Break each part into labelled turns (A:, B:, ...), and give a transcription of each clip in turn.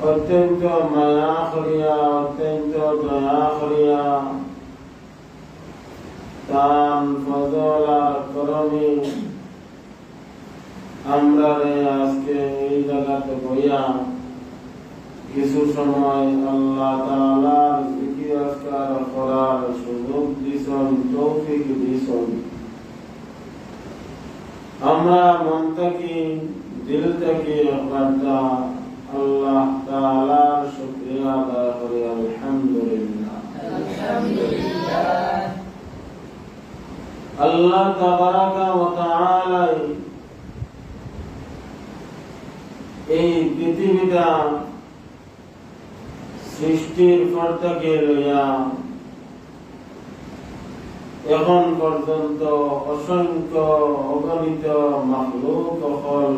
A: অত্যন্ত মায়া করিয়া অত্যন্ত দয়া করিয়া তান আমরা আজকে এই জায়গাতে বইয়া কিছু সময় আল্লাহ তাআলার জিকির করার সুযোগ দিছন, তৌফিক আমরা মন থেকে, দিল থেকে আল্লাহ তাআলার শুকরিয়া আদায় করি, আলহামদুলিল্লাহ। আল্লাহ তাবারাকা ওয়া তাআলা এই পৃথিবীটা সৃষ্টির পর থেকে লইয়া এখন পর্যন্ত অসংখ্য অগণিত মাখলুক অকল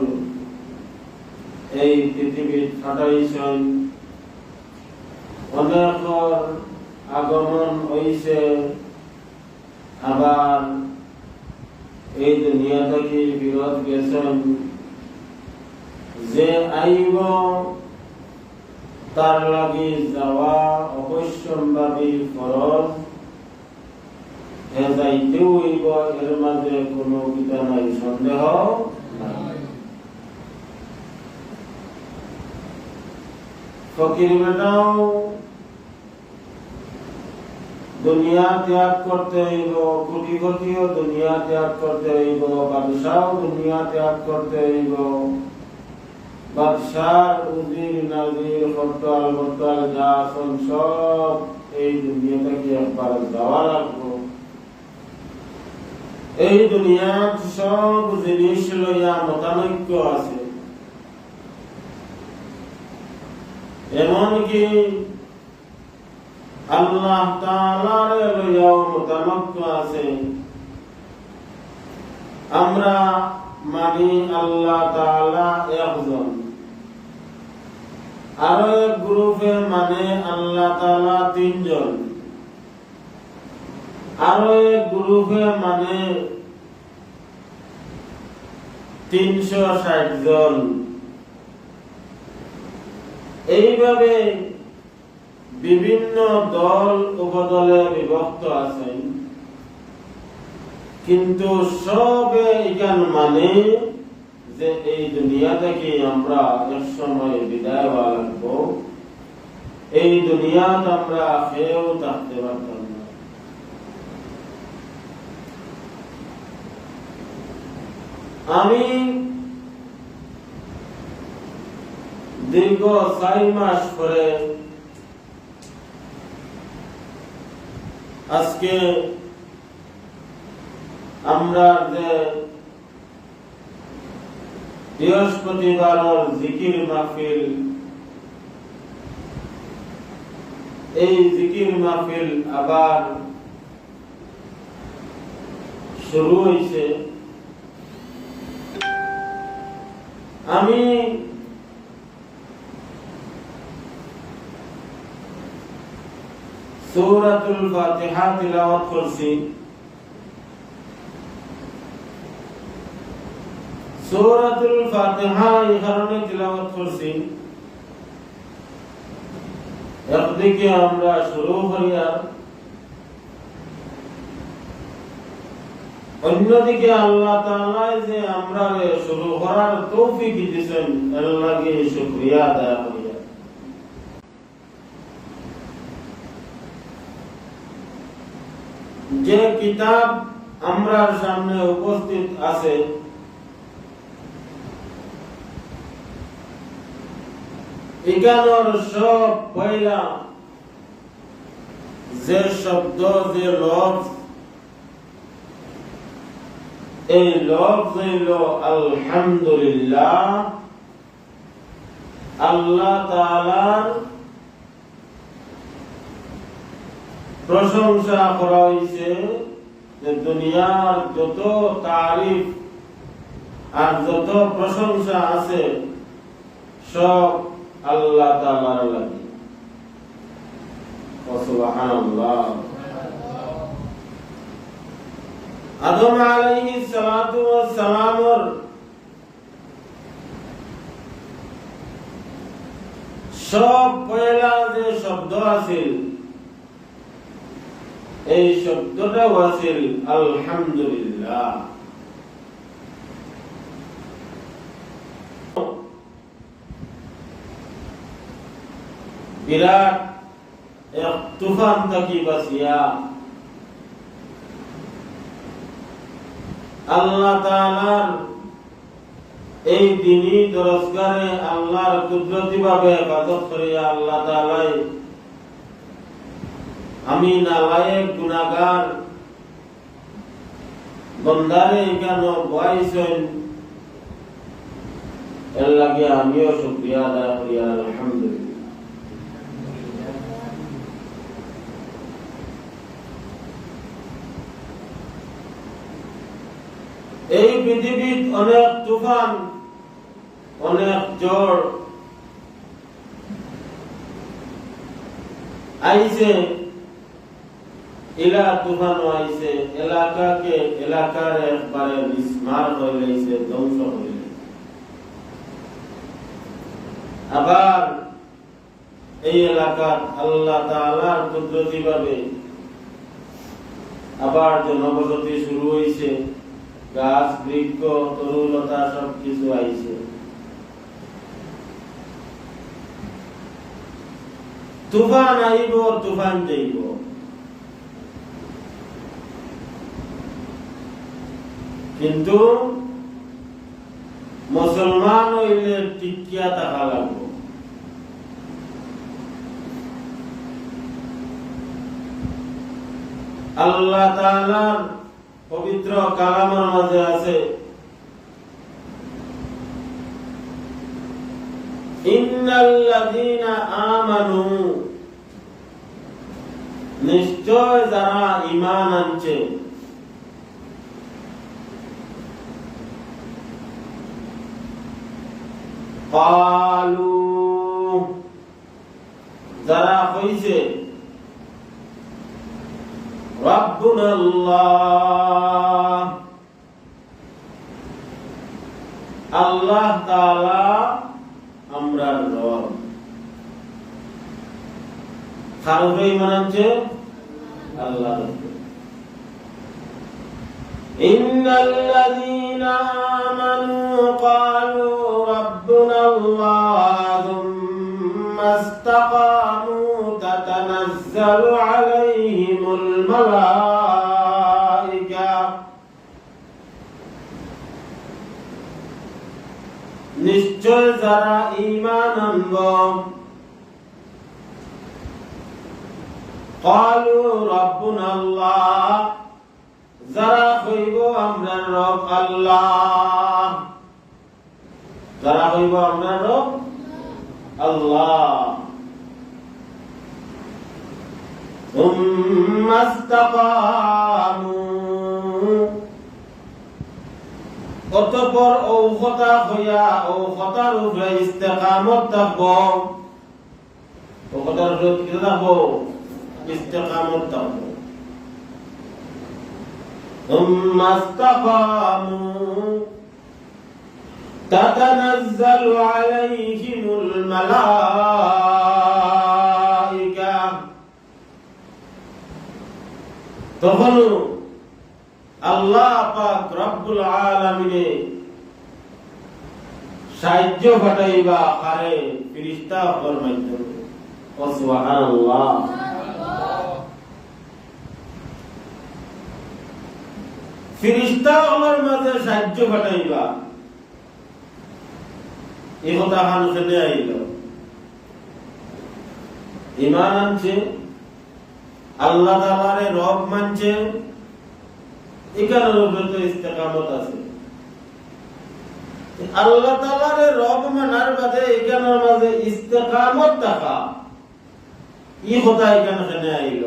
A: এই পৃথিবীর খাটাইছেন অনেক আগমন হইছে। আবার এই দুনিয়া থেকে বিরত গেছেন। যে আইব, তার লাগি যাওয়া অবশ্যম্ভাবী ফরজ। হে যাইতেও এর মাঝে কোনো কিতা নাই সন্দেহ। ফকির বেটাও দুনিয়া ত্যাগ করতে হইব কোটিপতিও দুনিয়া ত্যাগ করতে হইব, বাদশাহ দুনিয়া ত্যাগ করতে হইব। বাদশার উজির, নাজির, হরতাল হরতাল, যা আছেন সব এই দুনিয়া থেকে একবার যাওয়া লাগবো। এই দুনিয়াত সব জিনিস লইয়া মতানৈক্য আছে। এমনকি আল্লাহ মতানৈক্য আছে। আমরা মানি আল্লাহ একজন। আরও এক গ্রুপে মানে আল্লাহ তাআলা তিনজন। আরও এক গ্রুপে মানে তিনশো ষাট জন। এইভাবে বিভিন্ন দল উপদলে বিভক্ত আছেন। কিন্তু সবে এখান মানে যে এই দুনিয়া থেকে আমরা এক সময় বিদায় হওয়া লাগবো। এই দুনিয়াতে আমরা খেয়েও থাকতে পারতাম না আমি দীর্ঘ চার মাস পরে আজকে আমরা যে বৃহস্পতিবার জিকির মাহফিল, এই জিকির মাহফিল আবার শুরু হয়েছে। আমি সূরাতুল ফাতিহা তিলাওয়াত করছি। সূরাতুল ফাতিহা এই কারণে তিলাওয়াত করছি। একদিকে আমরা শুরু করি আর অন্যদিকে আল্লাহ তাআলা যে আমরা শুরু করার তৌফিক দিয়েছেন আল্লাহকে শুকরিয়া আদায় করি। যে কিতাব আমরা সামনে উপস্থিত আছে, এখানোর সব পয়লা যে শব্দ, যে লফজ এই লফজ হইল আলহামদুলিল্লাহ, আল্লাহ তাআলার প্রশংসা করা হয়েছে যে দুনিয়ার যত তারিফ আর যত প্রশংসা আছে, সব আল্লাহ তাআলার লাগি। সুবহানাল্লাহ। আদম আলাইহি সালাতু ওয়াস সালামর সব পয়লা যে শব্দ আছে এই শব্দটা ওয়াসিল আলহামদুলিল্লাহ। বিরাট এক তুফান থাকি বাসিয়া আল্লাহ এই দিনই দরজগারে আল্লাহর কুদরতি ভাবে হেফাজত করিয়া আল্লাহ তাআলাই আমি নালায়েক গুনাহগার বন্দারে কেন বয়সেন এর লাগে আমিও শুক্রিয়া আদায় করি, আলহামদুলিল্লাহ। এই পৃথিবীত অনেক তুফান, অনেক জ্বর আইছে, এলা তুফান আইছে, এলাকাকে এলাকার একবারে বিস্মার হয়ে গেছে, ধ্বংস হয়ে আবার এই এলাকার আল্লাহ তাআলার কুদরতি ভাবে আবার জনবসতি শুরু হয়েছে গাছ, বৃক্ষ তরুলতা সব কিছু আইছে। তুফান আইব, তুফান যাইব। কিন্তু মুসলমান হইলে টিকিয়া থাকা লাগবো। আল্লাহ তাআলার পবিত্র কালামের মাঝে আছে। নিশ্চয় যারা ঈমান আনছে কালু যারা হইছে ربنا الله আল্লাহ তাআলা আমরা রব খারফে ইমান আছে আল্লাহ إن الذين آمنوا قالوا ربنا الله ثم استقاموا تتنزل عليهم الملائكة নিশ্চয় যারা ঈমান আনব قالوا ربنا الله যারা হইব আমরা রব আল্লাহ যারা হইব আমরা রব আল্লাহ ثم استقاموا অতঃপর ঔষধা হইয়া ঔষধার উপরে ইস্তেকামত থাকব ঔষধার উপরে কি থাকব ইস্তেকামত থাকব ثم استقاموا تتنزل عليهم الملائكة তখন আল্লাহ পাক রব্বুল আলামিনে সাহায্য ঘটাইবা কারে ফিরিস্তা হকর মাধ্যমে। ফিরিস্তা হকর মাঝে সাহায্য ঘটাইবা। এই কথা হান শুনে আইল ইমান আনছে আল্লাহ তাআলারে রব মানছে ইস্তেকামত আছে। আল্লাহ রব মানার মাঝে ইস্তেকামত থাকা এই কথা এখানে আইল।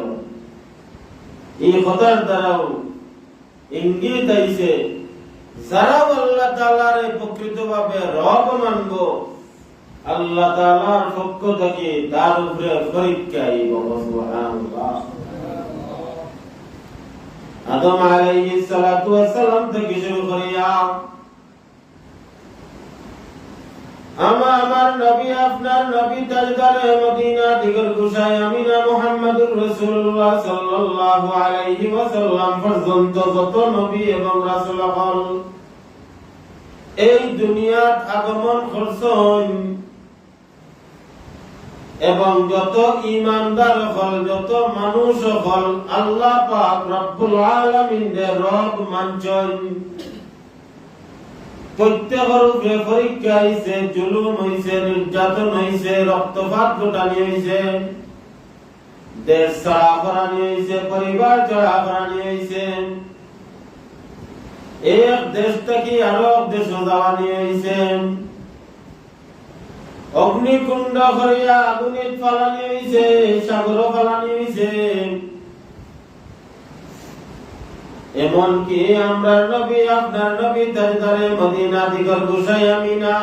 A: এই কথার দ্বারাও ইঙ্গিত আইছে, যারা আল্লাহ রব মানব, আল্লাহ পক্ষ থেকে তার উপরে পরীক্ষা আইব, সুবহানাল্লাহ। আদম আলাইহিস সালাতু ওয়াস সালাম থেকে শুরু করিয়া, আমা আমার নবী, আপনার নবী তাজদারে মদিনা দিগর গুসাই আমিনা মুহাম্মদুর রাসূলুল্লাহ সাল্লাল্লাহু আলাইহি ওয়াসাল্লাম পর্যন্ত যত নবী এবং রাসূল হল এই দুনিয়াত আগমন করছেন এবং যত ইমানদার হল, যত মানুষ হল, আল্লাহ পাক রব্বুল আলামিনের রব মানছেন। পরীক্ষা জুলুম নির্যাতন রক্তপাত ঘটানি দেশ ছাড়া করানি হইছে, পরিবার ছাড়া করানি এক দেশ থেকে আরও দেশ যাওয়ানি হইছে। অগ্নিকুণ্ড করিয়া আগুনিত ফালানি হইছে সাগর ফালানি হইছে। এমনকি আমরা নবী আপনার নবী তাজদারে মদিনা দিগর গুসাই আমিনা।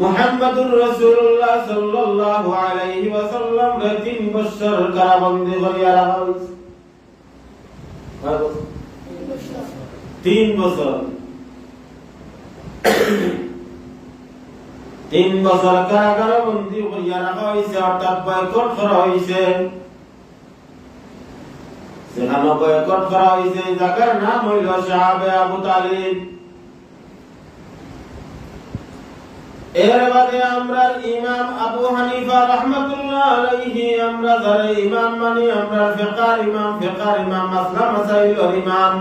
A: মুহাম্মদুর রাসূলুল্লাহ সাল্লাল্লাহু আলাইহি ওয়াসাল্লাম রে তিন বছর কারাবন্দি করিয়া রাখা হইছে। তিন বছর। তিন বছর কারাগারে বন্দি করিয়া রাখা হইছে, অর্থাৎ বয়কট করা হইছে। সেখানে বয়কট করা হয়েছে যাদের নাম হইল সাহাবে আবু তালিব। এর বাদে আমরা ইমাম আবু হানিফা রহমতুল্লাহ আলাইহি, আমরা যারা ইমাম মানি, আমরা ফিকার ইমাম ফিকার ইমাম মাসলা মাসাইলর ইমাম।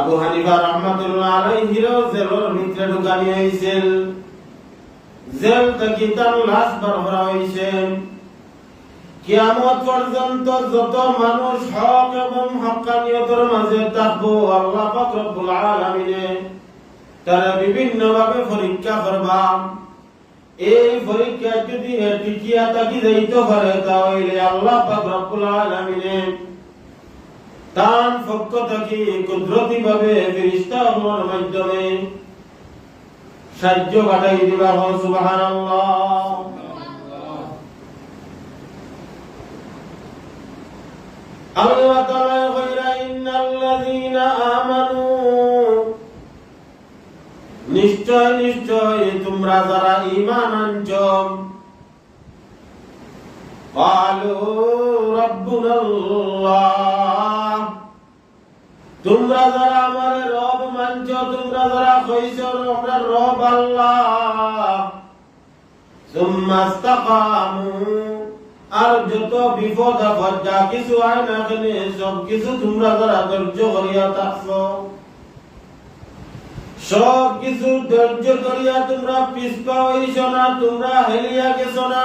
A: আবু হানিফা রহমতুল্লাহ আলাইহি রো জেলর ভিতরে ঢুকানি হয়েছিল জেল থেকে তার লাশ বার করা কিয়ামত পর্যন্ত যত মানুষ হক এবং হক্কানিয়তের মাঝে থাকব, আল্লাহ পাক রব্বুল আলামিনে তারা বিভিন্ন ভাবে পরীক্ষা করবা। এই পরীক্ষা যদি টিকিয়া থাকি যাইতে পারে, তাহলে আল্লাহ পাক রব্বুল আলামিনে তার পক্ষ থেকে কুদরতি ভাবে ফেরেশতা মাধ্যমে সাহায্য ঘটাই দিবা হল সুবহানাল্লাহ। নিশ্চয় নিশ্চয় তোমরা যারা ইমান আনছো তোমরা যারা আমার রব মানছ, তোমরা যারা কইছ আমরা রব আল্লাহ। আর যত বিপদ আপদ, যা কিছু আয় না কেনে, সব কিছু তোমরা যারা ধৈর্য করিয়া থাকছ। সব কিছু ধৈর্য করিয়া তোমরা পিছপা হইছ না, তোমরা হেলিয়া গেছ না।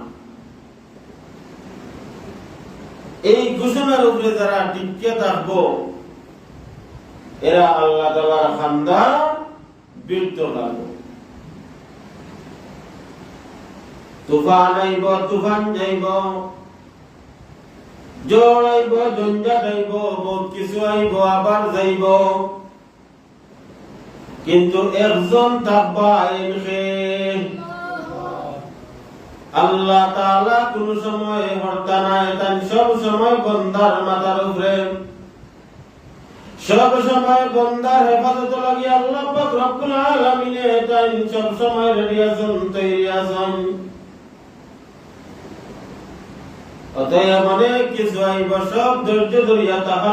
A: এই ঘোষণার উপরে যারা টিকে থাকব, এরা আল্লাহ তাআলার খান্দা বীরত থাকব। তুফান আইব, তুফান যাইব, জ্বর আইব জঞ্জাট আইব, বহুত কিছু আইব, আবার যাইব। কিন্তু একজন থাকবা এনখে আল্লাহ তাআলা কোন সময় হর্তা নাই, তাই সব সময় বন্দার মাথার উপরে। সব সময় বন্দার হেফাজত লাগি আল্লাহ পাক রব্বুল আলামিনে, তাই সব সময় রেডি আছেন, তৈরি আছেন। অতএব অনেক কিছু আইব, সব ধৈর্য ধরিয়া তাহা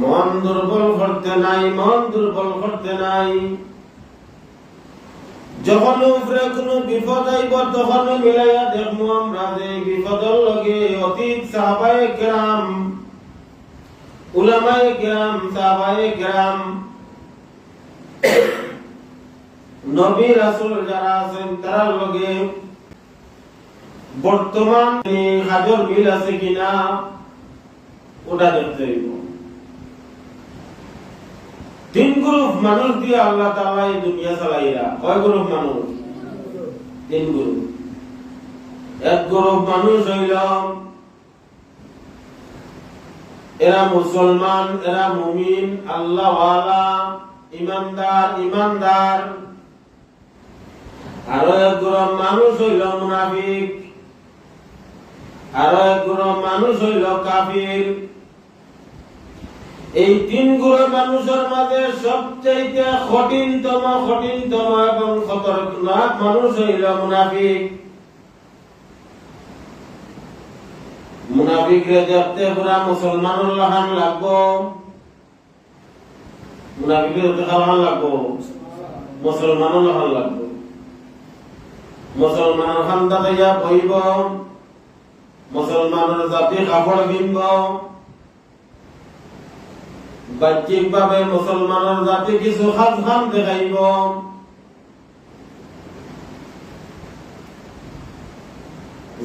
A: মন দুর্বল করতে নাই, মন দুর্বল করতে নাই। যখন উপরে বিপদ আইব তখন মিলাইয়া দেখব আমরা যে বিপদের লগে অতীত নবী রাসূল যারা আছেন, তার লগে বর্তমান হাজর মিল আছে কিনা, ওটা দেখতে গ্রুপ মানুষ দিয়ে আল্লাহ তাআলা এই দুনিয়া চালাইরা কয় গ্রুপ মানুষ? তিন গ্রুপ। এক গ্রুপ মানুষ হইল এরা মুসলমান, এরা মুমিন, আল্লাহওয়ালা, ইমানদার ইমানদার। আরও এক গ্রুপ মানুষ হইল মুনাফিক। আরও এক গ্রুপ মানুষ হইল কাফির। এই তিন গুণ মানুষের মাঝে সবচাইতে কঠিনতম কঠিনতম এবং খতরনাক মানুষ হইল মুনাফিক। মুনাফিকরে দেখতে পুরা মুসলমানের লাহান লাগবো। মুনাফিকের দেখা লাহান লাগবো। মুসলমানের লাহান লাগবো। মুসলমানের খান্দা তৈয়া বইব। মুসলমানের জাতি কাপড় কিনব। বাহ্যিক ভাবে মুসলমানের জাতি কিছু খাত খান দেখাইব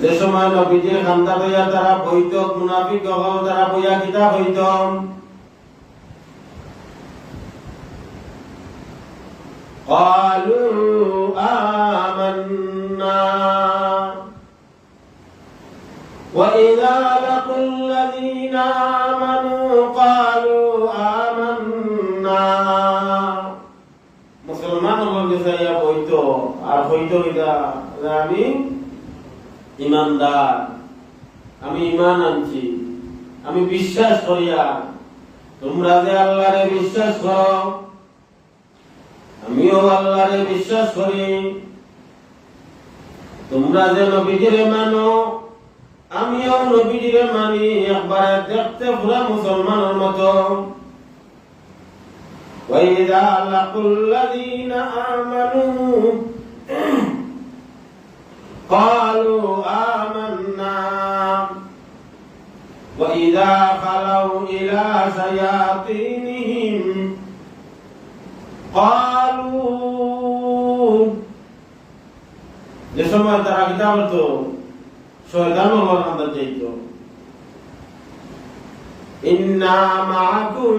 A: যে সময় নবীজির খান্দা লইয়া তারা বৈত মুনাফিক হল তারা বইয়া কিতা হইত قالوا آمنا وإذا لقوا الذين آمنوا যাইয়া বইত, আর হইত এটা আমি ইমানদার। আমি ইমান আনছি। আমি বিশ্বাস করিয়া। তোমরা যে আল্লাহরে বিশ্বাস করো, আমিও আল্লাহরে বিশ্বাস করি। তোমরা যে নবীজিরে মানো, আমিও নবীজিরে মানি। একবারে দেখতে পুরা মুসলমানের মতো। وإذا لقوا الذين آمنوا قالوا آمنا وإذا خلوا إلى شياطينهم قالوا যে সময় তারা কিতা বলতো শয়তান আল্লাহর আন্দাজ যাইত ইন্না মাআকুম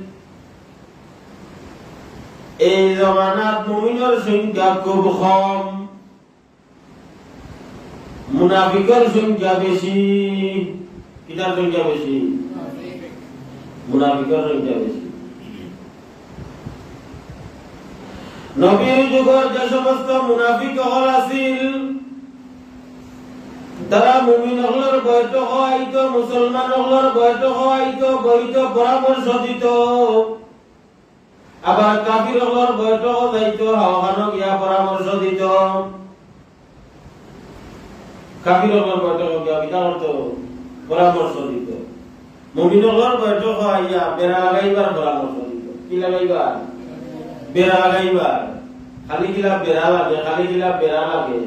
A: এই জমানাত মুমিনের সংখ্যা খুব কম। মুনাফিকের সংখ্যা বেশি। কিটার সংখ্যা বেশি? মুনাফিকের সংখ্যা বেশি। নবীর যুগের যে সমস্ত মুনাফিক হল আছিল, তারা মুমিন হলের বৈঠক হইত মুসলমান হলের বৈঠক হইত বৈঠ পরামর্শ দিত। আবার কাফির হলের বৈঠক যাইত হাওয়ানো গিয়া পরামর্শ দিত। কাফির বৈঠক গিয়া করত পরামর্শ দিত। মুমিন বৈঠক বেড়া লাগাইবার পরামর্শ দিত। কি লাগাইবার? বেড়া লাগাইবার। খালি বেড়া লাগে, খালি গিলা বেড়া লাগে।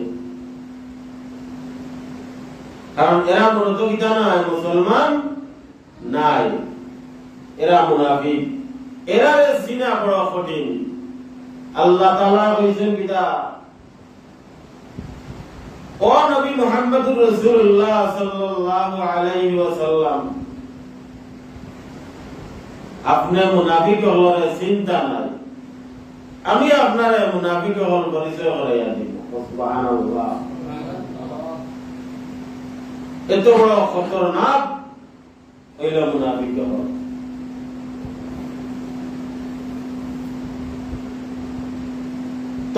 A: কারণ এরা মূলত কিতা নাই, মুসলমান নাই। এরা মুনাফিক। এরা সিনা বড় কঠিন আল্লাহ তাআলা কইছেন কিতা ও নবী মুহাম্মদুর রাসূলুল্লাহ সাল্লাল্লাহু আলাইহি ওয়াসাল্লাম, আপনি মুনাফিক হলরে চিন্তা নাই। আমি আপনারে মুনাফিক হল পরিচয় করাইয়া দিব। এত বড় খতরনাক হইল মুনাফিক হল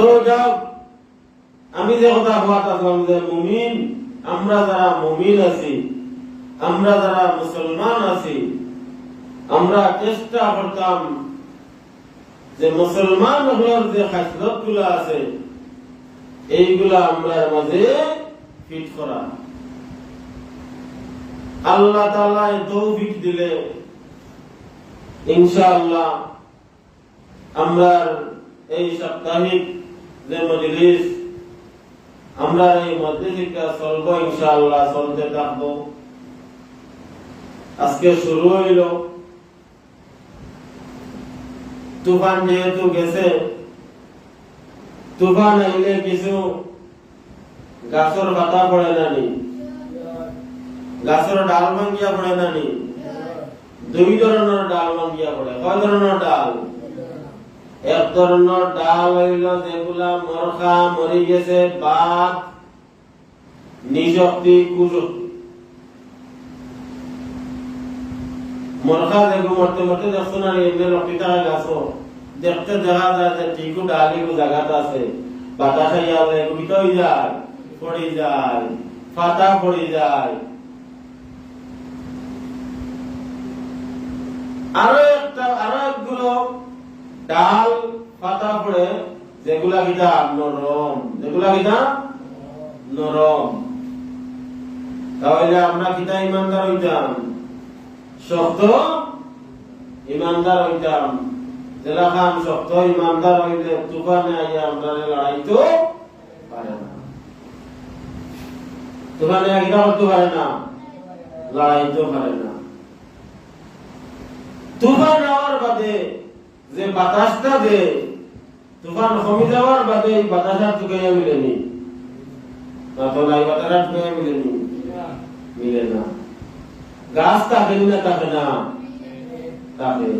A: তো যাও। আমি যে কথা যে মুমিন, আমরা যারা মুমিন আছি, আমরা যারা মুসলমান আছি, আমরা চেষ্টা করতাম যে মুসলমান হওয়ার যে গুলো আছে, এইগুলা আমরা মাঝে ফিট করা। আল্লাহ তাআলা তৌফিক দিলে ইনশাআল্লাহ আমরা এই সাপ্তাহিক যে মজলিস আমরা এই চলবো, ইনশাআল্লাহ চলতে থাকব। আজকে শুরু হইল। তুফান যেহেতু গেছে, তুফান আইলে কিছু গাছর পাতা পড়ে নানি গাছর ডাল ভাঙ্গিয়া পড়ে নানি দুই ধরনের ডাল ভাঙ্গিয়া পড়ে। কয় ধরনের ডাল? এক ধরনের ডাল হইল যেগুলা মরখা মরি গেছে বাদ নিশক্তি কুশক্তি মরখা দেখো মরতে মরতে দেখছ না এমনি রক্তি গাছ। দেখতে দেখা যায় যে ঠিকও ডালি জায়গাটা আছে। বাতাস আইয়া যায় গুড়িত হয়ে যায়? পড়ে যায়। ফাটা পড়ে যায়। আরও একটা, আরও একগুলো ডাল পাতা পড়ে যেগুলা কিনা নরম, যেগুলা কিনা নরম। তাহলে আমরা কিনা ইমানদার হইতাম। শক্ত ইমানদার হইতাম। জেলা খান শক্ত ইমানদার হইলে তুফানে আইয়া আমরা লড়াই তো পারে না। তুফানে কিনা করতে পারে না লড়াই তো পারে না। তুফান যাওয়ার বাদে যে বাতাসটা যে তুফান কমে যাওয়ার বাদে এই বাতাসটা চুকাইয়া মিলেনি। না তো নাই বাতাসটা টুকাইয়া মিলেনি। মিলে না। গাছ থাকে না থাকে না। থাকে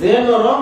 A: যে নরম